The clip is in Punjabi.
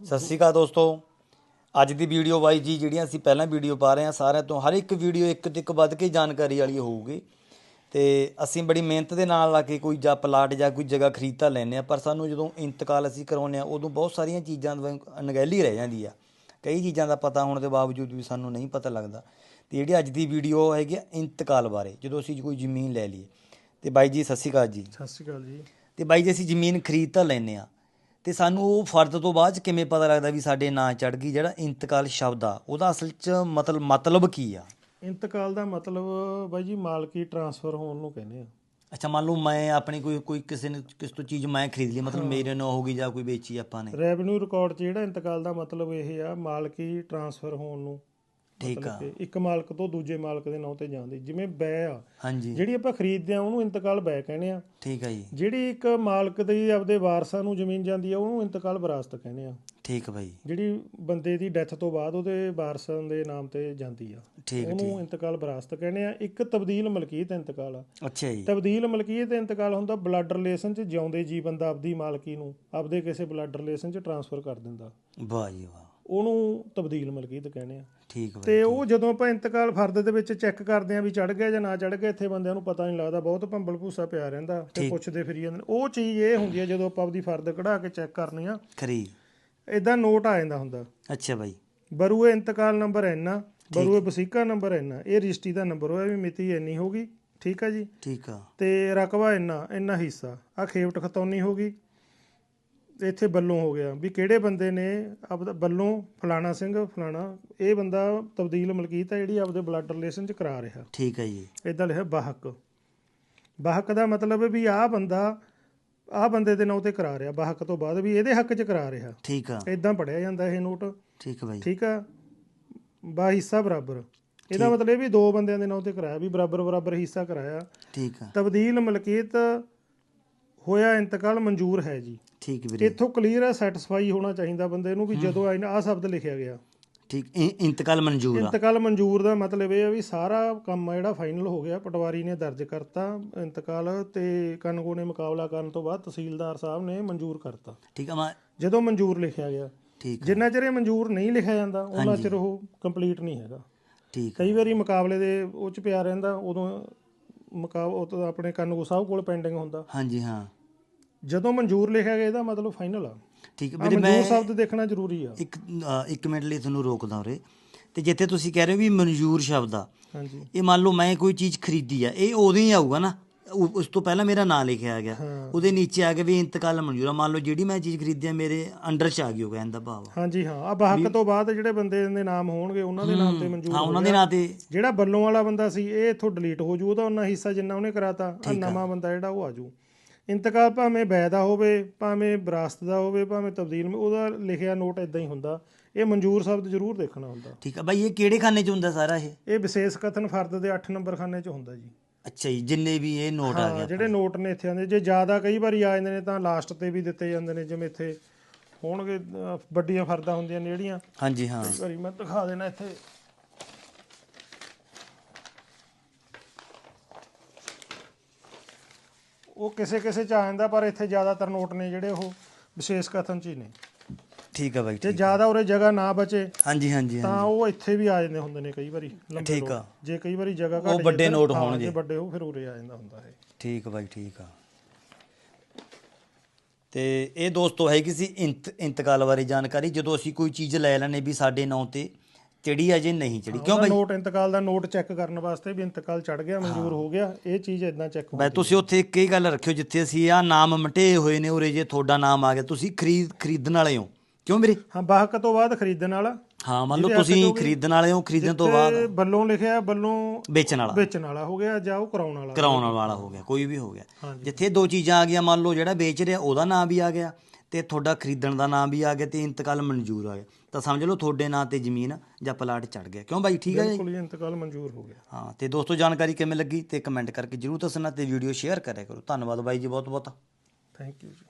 ਸਤਿ ਸ਼੍ਰੀ ਅਕਾਲ ਦੋਸਤੋ। ਅੱਜ ਦੀ ਵੀਡੀਓ ਬਾਈ ਜੀ ਜਿਹੜੀਆਂ ਅਸੀਂ ਪਹਿਲਾਂ ਵੀਡੀਓ ਪਾ ਰਹੇ ਹਾਂ ਸਾਰਿਆਂ ਤੋਂ ਹਰ ਇੱਕ ਵੀਡੀਓ ਇੱਕ ਤੋਂ ਇੱਕ ਵੱਧ ਕੇ ਜਾਣਕਾਰੀ ਵਾਲੀ ਹੋਊਗੀ। ਤੇ ਅਸੀਂ ਬੜੀ ਮਿਹਨਤ ਦੇ ਨਾਲ ਲਾ ਕੇ ਕੋਈ ਜਾਂ ਪਲਾਟ ਜਾਂ ਕੋਈ ਜਗ੍ਹਾ ਖਰੀਦ ਤਾਂ ਲੈਂਦੇ ਆ ਪਰ ਸਾਨੂੰ ਜਦੋਂ ਇੰਤਕਾਲ ਅਸੀਂ ਕਰਾਉਂਦੇ ਆ ਉਦੋਂ ਬਹੁਤ ਸਾਰੀਆਂ ਚੀਜ਼ਾਂ ਅਣਗਹਿਲੀ ਰਹਿ ਜਾਂਦੀ ਆ। ਕਈ ਚੀਜ਼ਾਂ ਦਾ ਪਤਾ ਹੋਣ ਦੇ ਬਾਵਜੂਦ ਵੀ ਸਾਨੂੰ ਨਹੀਂ ਪਤਾ ਲੱਗਦਾ। ਤੇ ਜਿਹੜੀ ਅੱਜ ਦੀ ਵੀਡੀਓ ਹੈਗੀ ਇੰਤਕਾਲ ਬਾਰੇ ਜਦੋਂ ਅਸੀਂ ਕੋਈ ਜ਼ਮੀਨ ਲੈ ਲਈਏ। ਤੇ ਬਾਈ ਜੀ ਸਤਿ ਸ਼੍ਰੀ ਅਕਾਲ ਜੀ। ਸਤਿ ਸ਼੍ਰੀ ਅਕਾਲ ਜੀ। ਤੇ ਬਾਈ ਜੀ ਅਸੀਂ ਜ਼ਮੀਨ ਖਰੀਦ ਤਾਂ ਲੈਨੇ ਆ ਤੇ ਸਾਨੂੰ ਉਹ ਫਰਦ ਤੋਂ ਬਾਅਦ ਕਿਵੇਂ ਪਤਾ ਲੱਗਦਾ ਵੀ ਸਾਡੇ ਨਾਂ ਚੜ ਗਈ ਜਿਹੜਾ ਇੰਤਕਾਲ ਸ਼ਬਦ ਆ ਉਹਦਾ ਅਸਲ ਚ ਮਤਲਬ ਮਤਲਬ ਕੀ ਆ? ਇੰਤਕਾਲ ਦਾ ਮਤਲਬ ਬਾਈ ਜੀ ਮਾਲਕੀ ਟਰਾਂਸਫਰ ਹੋਣ ਨੂੰ ਕਹਿੰਦੇ ਆ। ਅੱਛਾ ਮੰਨ ਲਓ ਮੈਂ ਆਪਣੀ ਕੋਈ ਕੋਈ ਕਿਸੇ ਨੇ ਕਿਸ ਤੋਂ ਚੀਜ਼ ਮੈਂ ਖਰੀਦ ਲਈ ਮਤਲਬ ਮੇਰੇ ਨਾਂ ਹੋ ਗਈ ਜਾਂ ਕੋਈ ਵੇਚੀ ਆਪਾਂ ਨੇ। ਰੈਵਨਿਊ ਰਿਕਾਰਡ 'ਚ ਜਿਹੜਾ ਇੰਤਕਾਲ ਦਾ ਮਤਲਬ ਇਹ ਆ ਮਾਲਕੀ ਟਰਾਂਸਫਰ ਹੋਣ ਨੂੰ। ਠੀਕ ਆ। ਇੱਕ ਮਾਲਕ ਤੋਂ ਦੂਜੇ ਮਾਲਕ ਦੇ ਨਾਂ ਤੇ ਜਾਂਦੀ। ਜਿਵੇਂ ਬੈ ਆ ਹਾਂਜੀ। ਜਿਹੜੀ ਆਪਾਂ ਖਰੀਦਦੇ ਆ ਉਹਨੂੰ ਇੰਤਕਾਲ ਬੈ ਕਹਿੰਦੇ ਆ। ਠੀਕ ਆ ਜੀ। ਜਿਹੜੀ ਇੱਕ ਮਾਲਕ ਦੀ ਆਪਦੇ ਵਾਰਸਾਂ ਨੂੰ ਜ਼ਮੀਨ ਜਾਂਦੀ ਆ ਉਹਨੂੰ ਇੰਤਕਾਲ ਵਿਰਾਸਤ ਕਹਿੰਦੇ ਆ। ਠੀਕ ਬਾਈ। ਜਿਹੜੀ ਬੰਦੇ ਦੀ ਡੈਥ ਤੋਂ ਬਾਅਦ ਉਹਦੇ ਵਾਰਸਾਂ ਦੇ ਨਾਮ ਤੇ ਜਾਂਦੀ ਆ। ਠੀਕ ਉਹਨੂੰ ਇੰਤਕਾਲ ਵਿਰਾਸਤ ਕਹਿੰਦੇ ਆ। ਇੱਕ ਤਬਦੀਲ ਮਲਕੀਅਤ ਇੰਤਕਾਲ ਆ। ਅੱਛਾ ਜੀ। ਤਬਦੀਲ ਮਲਕੀਅਤ ਇੰਤਕਾਲ ਹੁੰਦਾ ਬਲੱਡ ਰਿਲੇਸ਼ਨ ਚ ਜਿਉਂਦੇ ਜੀ ਬੰਦਾ ਆਪਦੀ ਮਾਲਕੀ ਨੂੰ ਆਪਦੇ ਕਿਸੇ ਬਲੱਡ ਰਿਲੇਸ਼ਨ ਚ ਟਰਾਂਸਫਰ ਕਰ ਦਿੰਦਾ। ਵਾਹ ਜੀ ਵਾਹ। ਉਹਨੂੰ ਤਬਦੀਲ ਮਲਕੀਅਤ ਕਹਿੰਦੇ ਆ। ਠੀਕ ਆ ਬਾਈ ਤੇ ਉਹ ਜਦੋਂ ਆਪਾਂ ਇੰਤਕਾਲ ਫਰਦ ਦੇ ਵਿੱਚ ਚੈੱਕ ਕਰਦੇ ਆ ਵੀ ਚੜ ਗਿਆ ਜਾਂ ਨਾ ਚੜ ਗਿਆ ਇੱਥੇ ਬੰਦਿਆਂ ਨੂੰ ਪਤਾ ਨਹੀਂ ਲੱਗਦਾ ਬਹੁਤ ਭੰਬਲ ਭੂਸਾ ਪਿਆ ਰਹਿੰਦਾ ਤੇ ਪੁੱਛਦੇ ਫਿਰੀ ਜਾਂਦੇ ਉਹ ਚੀਜ਼ ਇਹ ਹੁੰਦੀ ਹੈ ਜਦੋਂ ਆਪਾਂ ਆਪਦੀ ਫਰਦ ਕਢਾ ਕੇ ਚੈੱਕ ਕਰਨੀ ਆ ਖਰੀ। ਇਦਾਂ ਨੋਟ ਆ ਜਾਂਦਾ ਹੁੰਦਾ। ਅੱਛਾ ਬਾਈ। ਬਰੂਏ ਇੰਤਕਾਲ ਨੰਬਰ ਇੰਨਾ ਬਰੂਏ ਵਸੀਕਾ ਨੰਬਰ ਇੰਨਾ ਇਹ ਰਜਿਸਟਰੀ ਦਾ ਨੰਬਰ ਹੋਇਆ ਵੀ ਮਿਤੀ ਇੰਨੀ ਹੋਗੀ ਠੀਕ ਆ ਜੀ? ਠੀਕ ਆ। ਤੇ ਰਕਬਾ ਇੰਨਾ ਇੰਨਾ ਹਿੱਸਾ ਆ ਖੇਵਟ ਖਤੌਨੀ ਹੋ ਗਈ। ਇੱਥੇ ਬੱਲੋਂ ਹੋ ਗਿਆ ਵੀ ਕਿਹੜੇ ਬੰਦੇ ਨੇ ਆਪਦਾ ਬੱਲੋਂ ਫਲਾਣਾ ਸਿੰਘ ਫਲਾਣਾ ਇਹ ਬੰਦਾ ਤਬਦੀਲ ਮਲਕੀਤ ਹੈ ਜਿਹੜੀ ਆਪਦੇ ਬਲੱਡ ਰਿਲੇਸ਼ਨ ਚ ਕਰਾ ਰਿਹਾ। ਠੀਕ ਆ ਜੀ। ਇਦਾਂ ਲਿਖਿਆ ਬਾਹਕ। ਬਾਹਕ ਦਾ ਮਤਲਬ ਹੈ ਵੀ ਆਹ ਬੰਦਾ ਆਹ ਬੰਦੇ ਦੇ ਨਾਂ ਤੇ ਕਰਾ ਰਿਹਾ ਬਾਹਕ ਤੋਂ ਬਾਅਦ ਵੀ ਇਹਦੇ ਹੱਕ ਚ ਕਰਾ ਰਿਹਾ। ਠੀਕ ਆ। ਇਦਾਂ ਪੜਿਆ ਜਾਂਦਾ ਇਹ ਨੋਟ ਠੀਕ ਬਾਈ। ਠੀਕ ਆ? ਬਾ ਹਿੱਸਾ ਬਰਾਬਰ। ਇਹਦਾ ਮਤਲਬ ਇਹ ਵੀ ਦੋ ਬੰਦਿਆਂ ਦੇ ਨਾਂ ਤੇ ਕਰਾਇਆ ਵੀ ਬਰਾਬਰ ਬਰਾਬਰ ਹਿੱਸਾ ਕਰਾਇਆ। ਠੀਕ ਆ। ਤਬਦੀਲ ਮਲਕੀਤ ਹੋਇਆ ਇੰਤਕਾਲ ਮਨਜ਼ੂਰ ਹੈ ਜੀ। ਠੀਕ ਵੀਰੇ। ਇੱਥੋਂ ਕਲੀਅਰ ਹੈ ਸੈਟੀਸਫਾਈ ਹੋਣਾ ਚਾਹੀਦਾ ਬੰਦੇ ਨੂੰ ਵੀ ਜਦੋਂ ਆਹ ਸ਼ਬਦ ਲਿਖਿਆ ਗਿਆ। ਠੀਕ ਇੰਤਕਾਲ ਮਨਜ਼ੂਰ ਆ। ਇੰਤਕਾਲ ਮਨਜ਼ੂਰ ਦਾ ਮਤਲਬ ਇਹ ਹੈ ਵੀ ਸਾਰਾ ਕੰਮ ਆ ਜਿਹੜਾ ਫਾਈਨਲ ਹੋ ਗਿਆ ਪਟਵਾਰੀ ਨੇ ਦਰਜ ਕਰਤਾ ਇੰਤਕਾਲ ਤੇ ਕਨਗੋ ਨੇ ਮੁਕਾਬਲਾ ਕਰਨ ਤੋਂ ਬਾਅਦ ਤਹਿਸੀਲਦਾਰ ਸਾਹਿਬ ਨੇ ਮਨਜ਼ੂਰ ਕਰਤਾ। ਠੀਕ ਆ ਮੈਂ ਜਦੋਂ ਮਨਜ਼ੂਰ ਲਿਖਿਆ ਗਿਆ। ਠੀਕ ਆ, ਜਿੰਨਾ ਚਿਰ ਇਹ ਮਨਜ਼ੂਰ ਨਹੀਂ ਲਿਖਿਆ ਜਾਂਦਾ ਉਹਨਾਂ ਚਿਰ ਉਹ ਕੰਪਲੀਟ ਨਹੀਂ ਹੈਗਾ। ਠੀਕ ਆ, ਕਈ ਵਾਰੀ ਮੁਕਾਬਲੇ ਦੇ ਉਹ ਚ ਪਿਆ ਰਹਿੰਦਾ ਉਦੋਂ ਮੁਕਾਬ ਉਹ ਤਾਂ ਆਪਣੇ ਕਨਗੋ ਸਾਹਿਬ ਕੋਲ ਪੈਂਡਿੰਗ ਹੁੰਦਾ। ਹਾਂਜੀ ਹਾਂ। ਜਦੋਂ ਮਨਜ਼ੂਰ ਲਿਖਿਆ ਗਿਆ ਇਹਦਾ ਮਤਲਬ ਫਾਈਨਲ ਆ। ਠੀਕ ਆ ਵੀਰੇ ਮਨਜ਼ੂਰ ਮੈਂ ਸ਼ਬਦ ਦੇਖਣਾ ਜ਼ਰੂਰੀ ਆ। ਇੱਕ ਅ, ਇੱਕ ਮਿੰਟ ਲਈ ਤੁਹਾਨੂੰ ਰੋਕਦਾ ਉਰੇ। ਤੇ ਜਿੱਥੇ ਤੁਸੀਂ ਕਹਿ ਰਹੇ ਹੋ ਵੀ ਮਨਜ਼ੂਰ ਸ਼ਬਦ ਆ ਹਾਂਜੀ। ਇਹ ਮੰਨ ਲਓ ਮੈਂ ਕੋਈ ਚੀਜ਼ ਖਰੀਦੀ ਆ ਇਹ ਉਦੋਂ ਹੀ ਆਊਗਾ ਨਾ। ਉਹ- ਉਸ ਤੋਂ ਪਹਿਲਾਂ ਮੇਰਾ ਨਾਂ ਲਿਖਿਆ ਗਿਆ। ਹਾਂ। ਉਹਦੇ ਨੀਚੇ ਆ ਗਿਆ ਵੀ ਇੰਤਕਾਲ ਮਨਜ਼ੂਰ ਆ। ਮੰਨ ਲਓ ਜਿਹੜੀ ਮੈਂ ਚੀਜ਼ ਖਰੀਦੀ ਆ ਮੇਰੇ ਅੰਡਰ ਚ ਆ ਗਈ ਹੋ ਗਿਆ ਇਹਦਾ ਭਾਵ ਹਾਂਜੀ ਹਾਂ। ਆ ਬਹਕ ਤੋਂ ਬਾਅਦ ਜਿਹੜੇ ਬੰਦੇ ਦੇ ਨਾਮ ਹੋਣਗੇ ਉਹਨਾਂ ਦੇ ਨਾਮ ਤੇ ਮਨਜ਼ੂਰ ਹਾਂ ਹੋ ਉਹਨਾਂ ਦੇ। ਨਾਂ ਤੇ। ਜਿਹੜਾ ਬੱਲੋਂ ਵਾਲਾ ਬੰਦਾ ਸੀ ਇਹ ਇੱਥੋਂ ਡਿਲੀਟ ਹੋ ਜੂ ਉਹਦਾ ਉਹਨਾਂ ਹਿੱਸਾ ਜਿੰਨਾ ਉਹਨੇ ਕਰਾਤਾ ਆ। ਨਵਾਂ ਬੰਦਾ ਜਿਹੜਾ ਉਹ ਆ ਜੂ। ਇੰਤਕਾਲ ਭਾਵੇਂ ਬੈ ਦਾ ਹੋਵੇ ਭਾਵੇਂ ਵਿਰਾਸਤ ਦਾ ਹੋਵੇ ਭਾਵੇਂ ਤਬਦੀਲ ਉਹਦਾ ਲਿਖਿਆ ਨੋਟ ਇਦਾਂ ਹੀ ਹੁੰਦਾ। ਇਹ ਮਨਜ਼ੂਰ ਸ਼ਬਦ ਜ਼ਰੂਰ ਦੇਖਣਾ ਹੁੰਦਾ। ਠੀਕ ਆ ਬਾਈ ਇਹ ਕਿਹੜੇ ਖਾਨੇ ਚ ਹੁੰਦਾ ਸਾਰਾ ਇਹ? ਇਹ ਵਿਸ਼ੇਸ਼ ਕਥਨ ਫਰਦ ਦੇ 8 ਨੰਬਰ ਖਾਨੇ 'ਚ ਹੁੰਦਾ ਜੀ। ਅੱਛਾ ਜੀ ਜਿੰਨੇ ਵੀ ਇਹ ਨੋਟ ਆ ਗਿਆ ਜਿਹੜੇ ਨੋਟ ਨੇ ਇੱਥੇ ਆਉਂਦੇ। ਜੇ ਜ਼ਿਆਦਾ ਕਈ ਵਾਰੀ ਆ ਜਾਂਦੇ ਨੇ ਤਾਂ ਲਾਸਟ ਤੇ ਵੀ ਦਿੱਤੇ ਜਾਂਦੇ ਨੇ ਜਿਵੇਂ ਇੱਥੇ ਹੋਣਗੇ ਵੱਡੀਆਂ ਫਰਦਾਂ ਹੁੰਦੀਆਂ ਨੇ ਜਿਹੜੀਆਂ। ਹਾਂਜੀ ਹਾਂ। ਕਈ ਵਾਰੀ ਮੈਂ ਦਿਖਾ ਦੇਣਾ ਇੱਥੇ। ਉਹ ਕਿਸੇ ਕਿਸੇ ਚ ਆ ਜਾਂਦਾ ਪਰ ਇੱਥੇ ਜ਼ਿਆਦਾਤਰ ਨੋਟ ਨੇ ਜਿਹੜੇ ਉਹ ਵਿਸ਼ੇਸ਼ ਕਥਨ ਚ ਹੀ ਨੇ ਠੀਕ ਆ ਬਾਈ ਜੇ ਠੀਕ ਜ਼ਿਆਦਾ ਉਰੇ ਜਗ੍ਹਾ ਨਾ ਬਚੇ ਹਾਂਜੀ ਹਾਂਜੀ ਤਾਂ ਉਹ ਇੱਥੇ ਵੀ ਆ ਜਾਂਦੇ ਹੁੰਦੇ ਨੇ ਕਈ ਵਾਰੀ ਲੰਬੇ ਠੀਕ। ਆ। ਜੇ ਕਈ ਵਾਰੀ ਜਗ੍ਹਾ ਉਹ ਘੱਟ ਵੱਡੇ ਜੇ ਨੋਟ ਹਾਂ, ਹੋਣਗੇ। ਜੇ ਵੱਡੇ ਉਹ ਫਿਰ ਉਰੇ ਆ ਜਾਂਦਾ ਹੁੰਦਾ ਹੈ ਠੀਕ ਆ ਬਾਈ ਠੀਕ ਆ ਤੇ ਇਹ ਦੋਸਤੋ ਹੈਗੀ ਸੀ ਇੰਤ ਇੰਤਕਾਲ ਬਾਰੇ ਜਾਣਕਾਰੀ ਜਦੋਂ ਅਸੀਂ ਕੋਈ ਚੀਜ਼ ਲੈ ਲੈਣੇ ਵੀ ਸਾਡੇ ਨਾਂ ਤੇ ਚੜੀ ਅਜੇ ਨਹੀਂ ਚੜੀ। ਕਿਉਂ ਬਾਈ? ਨੋਟ ਇੰਤਕਾਲ ਦਾ ਨੋਟ ਚੈੱਕ ਕਰਨ ਵਾਸਤੇ ਵੀ ਇੰਤਕਾਲ ਚੜ ਗਿਆ ਮਨਜ਼ੂਰ ਹੋ ਗਿਆ। ਇਹ ਚੀਜ਼ ਇਦਾਂ ਚੈੱਕ ਬਾਈ ਤੁਸੀਂ ਉੱਥੇ ਇੱਕ ਹੀ ਗੱਲ ਰੱਖਿਓ ਜਿੱਥੇ ਅਸੀਂ ਆ ਨਾਮ ਮਟੇ ਹੋਏ ਨੇ ਉਰੇ ਜੇ ਤੁਹਾਡਾ ਨਾਮ ਆ ਗਿਆ ਤੁਸੀਂ ਖਰੀਦ ਖਰੀਦਣ ਵਾਲੇ ਹੋ। ਕਿਉਂ ਵੀਰੇ? ਹਾਂ ਬਾਹਕ ਤੋਂ ਬਾਅਦ ਖਰੀਦਣ ਵਾਲਾ? ਹਾਂ ਮੰਨ ਲਓ ਤੁਸੀਂ ਖਰੀਦਣ ਵਾਲੇ ਹੋ ਖਰੀਦਣ ਤੋਂ ਬਾਅਦ। ਬੱਲੋਂ ਲਿਖਿਆ ਬੱਲੋਂ ਵੇਚਣ ਵਾਲਾ। ਵੇਚਣ ਵਾਲਾ ਹੋ ਗਿਆ ਜਾਂ ਉਹ ਕਰਾਉਣ ਵਾਲਾ। ਕਰਾਉਣ ਵਾਲਾ ਹੋ ਗਿਆ ਕੋਈ ਵੀ ਹੋ ਗਿਆ। ਜਿੱਥੇ ਦੋ ਚੀਜ਼ਾਂ ਆ ਗਈਆਂ ਮੰਨ ਲਓ ਜਿਹੜਾ ਵੇਚ ਰਿਹਾ ਉਹਦਾ ਨਾਮ ਵੀ ਆ ਗਿਆ। ਤੇ ਤੁਹਾਡਾ ਖਰੀਦਣ ਦਾ ਨਾਮ ਵੀ ਆ ਗਿਆ ਤੇ ਇੰਤਕਾਲ ਮਨਜ਼ੂਰ ਆ ਗਿਆ। ਤਾਂ ਸਮਝ ਲਓ ਤੁਹਾਡੇ ਨਾਂ ਤੇ ਜ਼ਮੀਨ ਜਾਂ ਪਲਾਟ ਚੜ ਗਿਆ। ਕਿਉਂ ਬਾਈ? ਠੀਕ ਹੈ ਜੀ? ਬਿਲਕੁਲ ਹੀ ਇੰਤਕਾਲ ਮਨਜ਼ੂਰ ਹੋ ਗਿਆ। ਹਾਂ ਤੇ ਦੋਸਤੋ ਜਾਣਕਾਰੀ ਕਿਵੇਂ ਲੱਗੀ ਤੇ ਕਮੈਂਟ ਕਰਕੇ ਜਰੂਰ ਦੱਸਣਾ ਤੇ ਵੀਡੀਓ ਸ਼ੇਅਰ ਕਰਿਆ ਕਰੋ। ਧੰਨਵਾਦ ਬਾਈ ਜੀ ਬਹੁਤ ਬਹੁਤ ਥੈਂਕ ਯੂ ਜੀ।